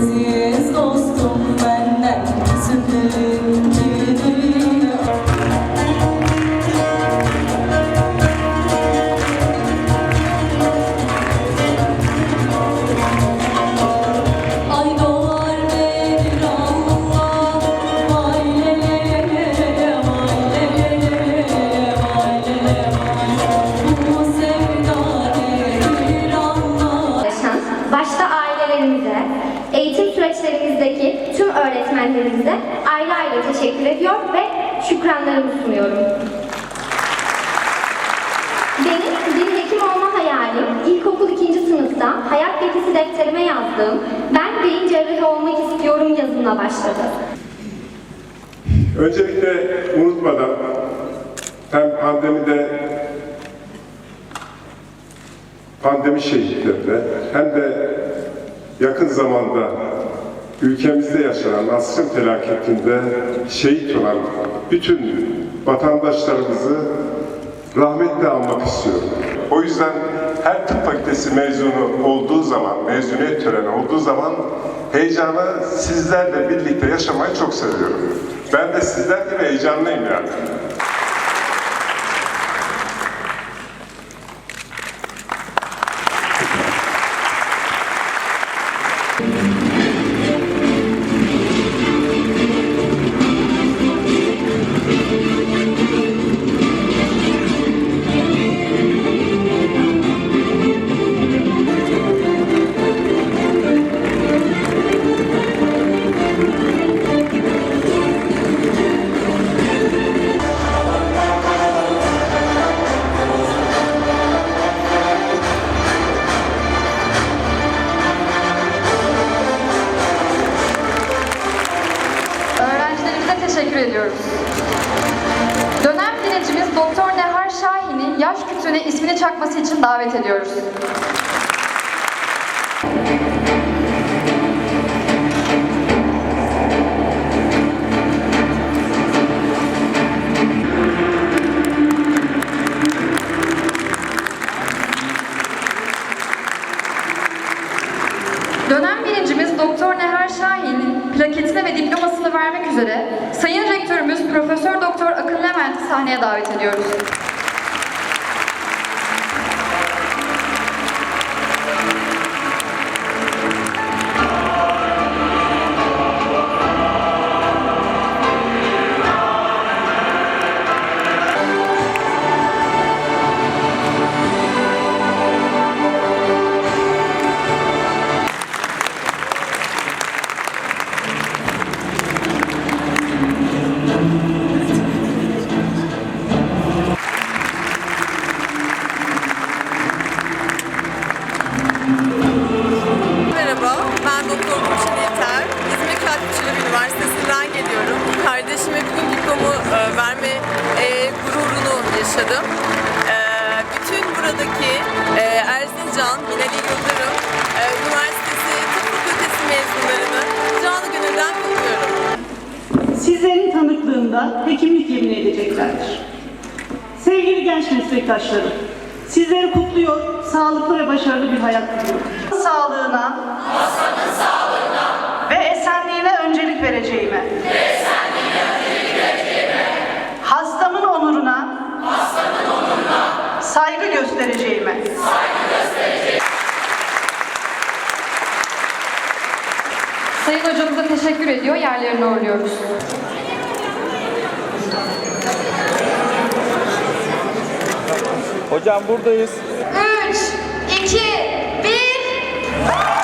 presença. Ediyor ve şükranlarımı sunuyorum. Benim bir hekim olma hayalim ilkokul ikinci sınıfta hayat bilgisi defterime yazdığım ben beyin cerrahı olmak istiyorum yazımla başladı. Öncelikle unutmadan hem pandemide pandemi şehitlerine hem de yakın zamanda ülkemizde yaşanan asrın felaketinde şehit olan bütün vatandaşlarımızı rahmetle anmak istiyorum. O yüzden her tıp fakültesi mezunu olduğu zaman, mezuniyet töreni olduğu zaman heyecanı sizlerle birlikte yaşamayı çok seviyorum. Ben de sizler gibi heyecanlıyım yani. Teşekkür ediyoruz. Dönem birincimiz Doktor Nehar Şahin'i yaş kütüğüne ismini çakması için davet ediyoruz. Dönem birincimiz Doktor Nehar Şahin'in plaketine ve diplomasını vermek üzere Sayın Rektörümüz Profesör Doktor Akın Levent'i sahneye davet ediyoruz. Verme e, gururunu yaşadım. E, bütün buradaki e, Erzincan, Binali Yıldırım e, Üniversitesi Tıp Fakültesi mezunlarını canı gönülden kutluyorum. Sizlerin tanıklığında hekimlik yemin edeceklerdir. Sevgili genç meslektaşlarım, sizleri kutluyor, sağlıklı ve başarılı bir hayat diliyorum. Sağlığına, ve esenliğine öncelik vereceğime, saygı göstereceğime, Sayın hocamıza teşekkür ediyor, yerlerine uğurluyoruz. Hocam buradayız. 3, 2, 1...